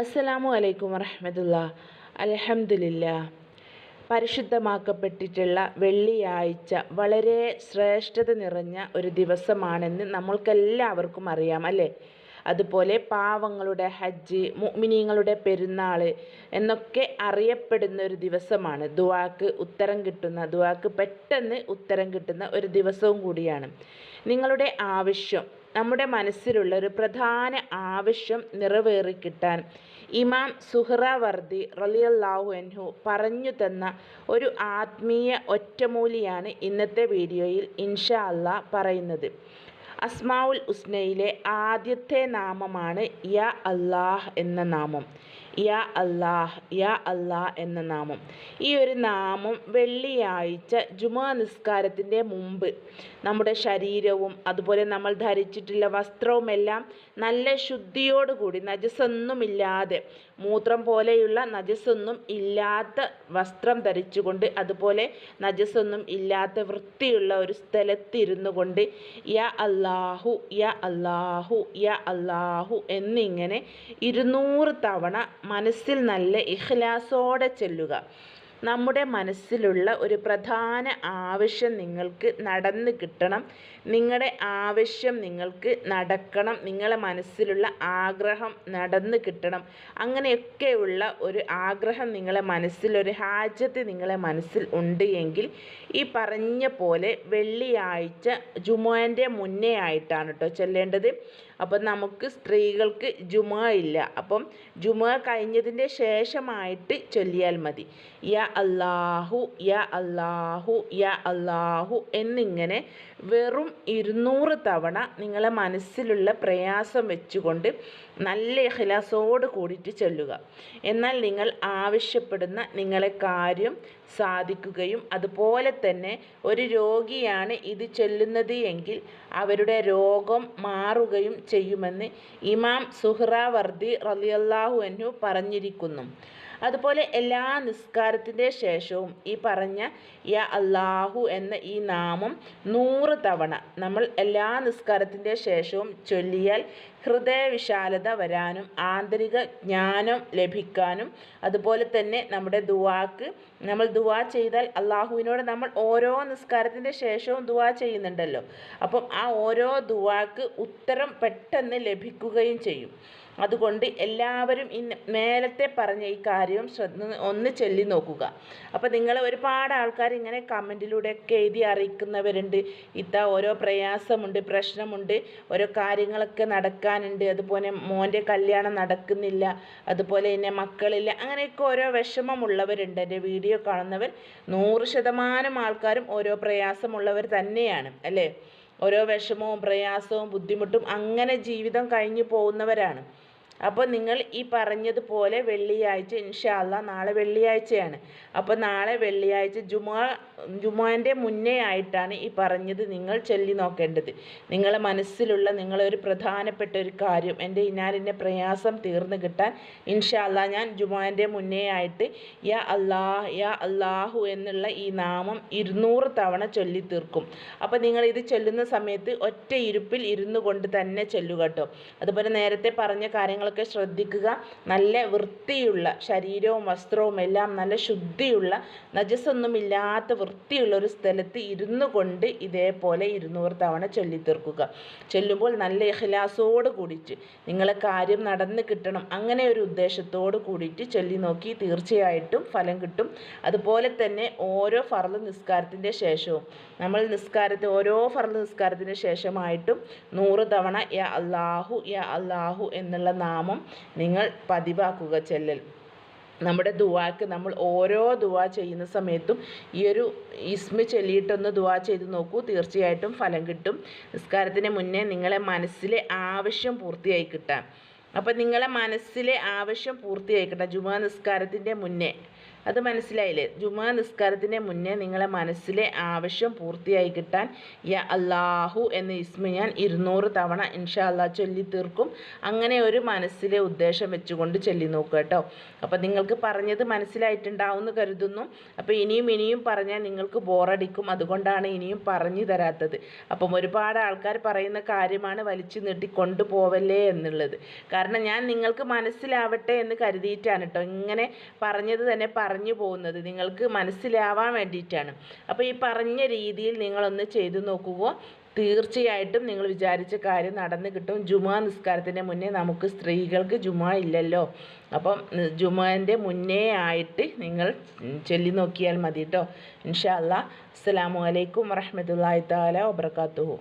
അസ്സലാമു അലൈക്കും വറഹമത്തുള്ള. അലഹമില്ല പരിശുദ്ധമാക്കപ്പെട്ടിട്ടുള്ള വെള്ളിയാഴ്ച വളരെ ശ്രേഷ്ഠത നിറഞ്ഞ ഒരു ദിവസമാണെന്ന് നമ്മൾക്കെല്ലാവർക്കും അറിയാം അല്ലേ? അതുപോലെ പാവങ്ങളുടെ ഹജ്ജ് മുഅ്മിനീങ്ങളുടെ പെരുന്നാൾ എന്നൊക്കെ അറിയപ്പെടുന്ന ഒരു ദിവസമാണ്. ദുവാക്ക് ഉത്തരം കിട്ടുന്ന ദുവാക്ക് പെട്ടെന്ന് ഉത്തരം കിട്ടുന്ന ഒരു ദിവസവും കൂടിയാണ്. നിങ്ങളുടെ ആവശ്യം നമ്മുടെ മനസ്സിലുള്ള ഒരു പ്രധാന ആവശ്യം നിറവേറിക്കിട്ടാൻ ഇമാം സുഹ്റാവർദി റളിയല്ലാഹു അൻഹു പറഞ്ഞു തന്ന ഒരു ആത്മീയ ഒറ്റമൂലിയാണ് ഇന്നത്തെ വീഡിയോയിൽ ഇൻഷാ അല്ലാ പറയുന്നത്. അസ്മാവുൽ ഉസ്നയിലെ ആദ്യത്തെ നാമമാണ് യ അല്ലാഹ് എന്ന നാമം. യ അല്ലാഹ് യ അല്ലാഹ് എന്ന നാമം. ഈ ഒരു നാമം വെള്ളിയാഴ്ച ജുമാ നിസ്കാരത്തിന്റെ മുമ്പ് നമ്മുടെ ശരീരവും അതുപോലെ നമ്മൾ ധരിച്ചിട്ടുള്ള വസ്ത്രവുമെല്ലാം നല്ല ശുദ്ധിയോടുകൂടി നജസൊന്നുമില്ലാതെ മൂത്രം പോലെയുള്ള നജസ്സൊന്നും ഇല്ലാത്ത വസ്ത്രം ധരിച്ചുകൊണ്ട് അതുപോലെ നജസ്സൊന്നും ഇല്ലാത്ത വൃത്തിയുള്ള ഒരു സ്ഥലത്തിരുന്നു കൊണ്ട് യ അല്ലാഹു യ അല്ലാഹു യ അല്ലാഹു എന്നിങ്ങനെ ഇരുന്നൂറ് തവണ മനസ്സിൽ നല്ല ഇഖ്ലാസോടെ ചെല്ലുക. നമ്മുടെ മനസ്സിലുള്ള ഒരു പ്രധാന ആവശ്യം നിങ്ങൾക്ക് നടന്ന് കിട്ടണം. നിങ്ങളുടെ ആവശ്യം നിങ്ങൾക്ക് നടക്കണം. നിങ്ങളെ മനസ്സിലുള്ള ആഗ്രഹം നടന്ന് കിട്ടണം. അങ്ങനെയൊക്കെയുള്ള ഒരു ആഗ്രഹം നിങ്ങളെ മനസ്സിൽ ഒരു ഹാജത്ത് നിങ്ങളെ മനസ്സിൽ ഉണ്ട് എങ്കിൽ ഈ പറഞ്ഞ പോലെ വെള്ളിയാഴ്ച ജുമുഅന്റെ മുന്നേ ആയിട്ടാണ് കേട്ടോ ചെല്ലേണ്ടത്. അപ്പം നമുക്ക് സ്ത്രീകൾക്ക് ജുമ ഇല്ല. അപ്പം ജുമ കഴിഞ്ഞതിന്റെ ശേഷമായിട്ട് ചൊല്ലിയാൽ മതി. യ അല്ലാഹു യ അല്ലാഹു യ അല്ലാഹു എന്നിങ്ങനെ വെറും ഇരുന്നൂറ് തവണ നിങ്ങളെ മനസ്സിലുള്ള പ്രയാസം വെച്ചുകൊണ്ട് നല്ല ഇഖ്ലാസോട് കൂടിയിട്ട് ചൊല്ലുക. എന്നാൽ നിങ്ങൾ ആവശ്യപ്പെടുന്ന നിങ്ങളെ കാര്യം സാധിക്കുകയും അതുപോലെ തന്നെ ഒരു രോഗിയാണ് ഇത് ചൊല്ലുന്നത് എങ്കിൽ അവരുടെ രോഗം മാറുകയും ചെയ്യുമെന്ന് ഇമാം സുഹ്റാവർദി റലിയല്ലാഹു അൻഹു പറഞ്ഞിരിക്കുന്നു. അതുപോലെ എല്ലാ നിസ്കാരത്തിന്റെ ശേഷവും ഈ പറഞ്ഞ യ അള്ളാഹു എന്ന ഈ നാമം നൂറ് തവണ നമ്മൾ എല്ലാ നിസ്കാരത്തിന്റെ ശേഷവും ചൊല്ലിയാൽ ഹൃദയവിശാലത വരാനും ആന്തരിക ജ്ഞാനം ലഭിക്കാനും അതുപോലെ തന്നെ നമ്മുടെ ദുവാക്ക് നമ്മൾ ദുവാ ചെയ്താൽ അള്ളാഹുവിനോട് നമ്മൾ ഓരോ നിസ്കാരത്തിന്റെ ശേഷവും ദുവാ ചെയ്യുന്നുണ്ടല്ലോ. അപ്പം ആ ഓരോ ദുവാക്ക് ഉത്തരം പെട്ടെന്ന് ലഭിക്കുകയും ചെയ്യും. അതുകൊണ്ട് എല്ലാവരും ഈ നേരത്തെ പറഞ്ഞ ഈ കാര്യം ശ്രദ്ധ ഒന്ന് ചൊല്ലി നോക്കുക. അപ്പോൾ നിങ്ങൾ ഒരുപാട് ആൾക്കാർ ഇങ്ങനെ കമന്റിലൂടെയൊക്കെ എഴുതി അറിയിക്കുന്നവരുണ്ട്. ഇത്ത ഓരോ പ്രയാസമുണ്ട് പ്രശ്നമുണ്ട് ഓരോ കാര്യങ്ങളൊക്കെ നടക്കാനുണ്ട്. അതുപോലെ മോന്റെ കല്യാണം നടക്കുന്നില്ല അതുപോലെ തന്നെ മക്കളില്ല അങ്ങനെയൊക്കെ ഓരോ വിഷമമുള്ളവരുണ്ട്. എന്റെ വീഡിയോ കാണുന്നവർ നൂറ് ശതമാനം ആൾക്കാരും ഓരോ പ്രയാസമുള്ളവർ തന്നെയാണ് അല്ലേ? ഓരോ വിഷമവും പ്രയാസവും ബുദ്ധിമുട്ടും അങ്ങനെ ജീവിതം കഴിഞ്ഞു പോകുന്നവരാണ്. അപ്പോൾ നിങ്ങൾ ഈ പറഞ്ഞതുപോലെ വെള്ളിയാഴ്ച ഇൻഷാല്ല നാളെ വെള്ളിയാഴ്ചയാണ്. അപ്പോൾ നാളെ വെള്ളിയാഴ്ച ജുമാ ജുമാന്റെ മുന്നേ ആയിട്ടാണ് ഈ പറഞ്ഞത് നിങ്ങൾ ചൊല്ലി നോക്കേണ്ടത്. നിങ്ങളെ മനസ്സിലുള്ള നിങ്ങളൊരു പ്രധാനപ്പെട്ട ഒരു കാര്യം എന്റെ ഇനാലിന്റെ പ്രയാസം തീർന്നു കിട്ടാൻ ഇൻഷാല്ല ഞാൻ ജുമാന്റെ മുന്നേ ആയിട്ട് യാ അല്ലാഹ് യാ അല്ലാഹു എന്നുള്ള ഈ നാമം ഇരുന്നൂറ് തവണ ചൊല്ലി തീർക്കും. അപ്പോൾ നിങ്ങൾ ഇത് ചൊല്ലുന്ന സമയത്ത് ഒറ്റ ഇരുപ്പിൽ ഇരുന്നു കൊണ്ട് തന്നെ ചൊല്ലുക കേട്ടോ. അതുപോലെ നേരത്തെ പറഞ്ഞ കാര്യങ്ങളൊക്കെ ശ്രദ്ധിക്കുക. നല്ല വൃത്തിയുള്ള ശരീരവും വസ്ത്രവും എല്ലാം നല്ല ശുദ്ധിയുള്ള നജസൊന്നുമില്ലാത്ത വൃത്തിയുള്ള ഒരു സ്ഥലത്ത് ഇരുന്നു കൊണ്ട് ഇതേപോലെ ഇരുന്നൂറ് തവണ ചൊല്ലിത്തീർക്കുക. ചൊല്ലുമ്പോൾ നല്ല ഇഹ്ലാസോട് കൂടിയിട്ട് നിങ്ങളെ കാര്യം നടന്ന് കിട്ടണം. അങ്ങനെ ഒരു ഉദ്ദേശത്തോട് കൂടിയിട്ട് ചൊല്ലി നോക്കി തീർച്ചയായിട്ടും ഫലം കിട്ടും. അതുപോലെ തന്നെ ഓരോ ഫർദ് നിസ്കാരത്തിന്റെ ശേഷവും. നമ്മൾ നിസ്കാരത്തെ ഓരോ ഫർദ് നിസ്കാരത്തിന് ശേഷമായിട്ടും നൂറ് തവണ യാ അള്ളാഹു യാ അള്ളാഹു എന്നുള്ള നാമം നിങ്ങൾ പതിവാക്കുക ചെല്ലൽ. നമ്മുടെ ദുവാക്ക് നമ്മൾ ഓരോ ദുവാ ചെയ്യുന്ന സമയത്തും ഈ ഒരു ഇസ്മ ചൊല്ലിയിട്ടൊന്ന് ദുവാ ചെയ്ത് നോക്കൂ തീർച്ചയായിട്ടും ഫലം കിട്ടും. നിസ്കാരത്തിന് മുന്നേ നിങ്ങളെ മനസ്സിലെ ആവശ്യം പൂർത്തിയായി കിട്ടാം. അപ്പം നിങ്ങളെ മനസ്സിലെ ആവശ്യം പൂർത്തിയായി കിട്ടാം. ജുമാ നിസ്കാരത്തിന്റെ മുന്നേ. അത് മനസ്സിലായില്ലേ? ജുമാ നിസ്കാരത്തിന് മുന്നേ നിങ്ങളെ മനസ്സിലെ ആവശ്യം പൂർത്തിയായി കിട്ടാൻ യ അല്ലാഹു എന്ന ഇസ്മ ഞാൻ ഇരുന്നൂറ് തവണ ഇൻഷാ അല്ലാ ചൊല്ലി തീർക്കും. അങ്ങനെ ഒരു മനസ്സിലെ ഉദ്ദേശം വെച്ചുകൊണ്ട് ചൊല്ലി നോക്കുക കേട്ടോ. അപ്പോൾ നിങ്ങൾക്ക് പറഞ്ഞത് മനസ്സിലായിട്ടുണ്ടാവും എന്ന് കരുതുന്നു. അപ്പോൾ ഇനിയും ഇനിയും പറഞ്ഞാൽ നിങ്ങൾക്ക് ബോറടിക്കും. അതുകൊണ്ടാണ് ഇനിയും പറഞ്ഞു തരാത്തത്. അപ്പം ഒരുപാട് ആൾക്കാർ പറയുന്ന കാര്യമാണ് വലിച്ചു നീട്ടി കൊണ്ടുപോവല്ലേ എന്നുള്ളത്. കാരണം ഞാൻ നിങ്ങൾക്ക് മനസ്സിലാവട്ടെ എന്ന് കരുതിയിട്ടാണ് കേട്ടോ. ഇങ്ങനെ പറഞ്ഞത് തന്നെ പറഞ്ഞു പോകുന്നത് നിങ്ങൾക്ക് മനസ്സിലാവാൻ വേണ്ടിയിട്ടാണ്. അപ്പോൾ ഈ പറഞ്ഞ രീതിയിൽ നിങ്ങളൊന്ന് ചെയ്തു നോക്കുമ്പോൾ തീർച്ചയായിട്ടും നിങ്ങൾ വിചാരിച്ച കാര്യം നടന്നു കിട്ടും. ജുമാ നിസ്കാരത്തിന്റെ മുന്നേ നമുക്ക് സ്ത്രീകൾക്ക് ജുമാ ഇല്ലല്ലോ. അപ്പം ജുമാന്റെ മുന്നേ ആയിട്ട് നിങ്ങൾ ചൊല്ലി നോക്കിയാൽ മതി കേട്ടോ. ഇൻഷാ അല്ലാ അസ്സാം അലൈക്കും വറഹ്മത്തുള്ളാഹി തആല വബറകാതുഹു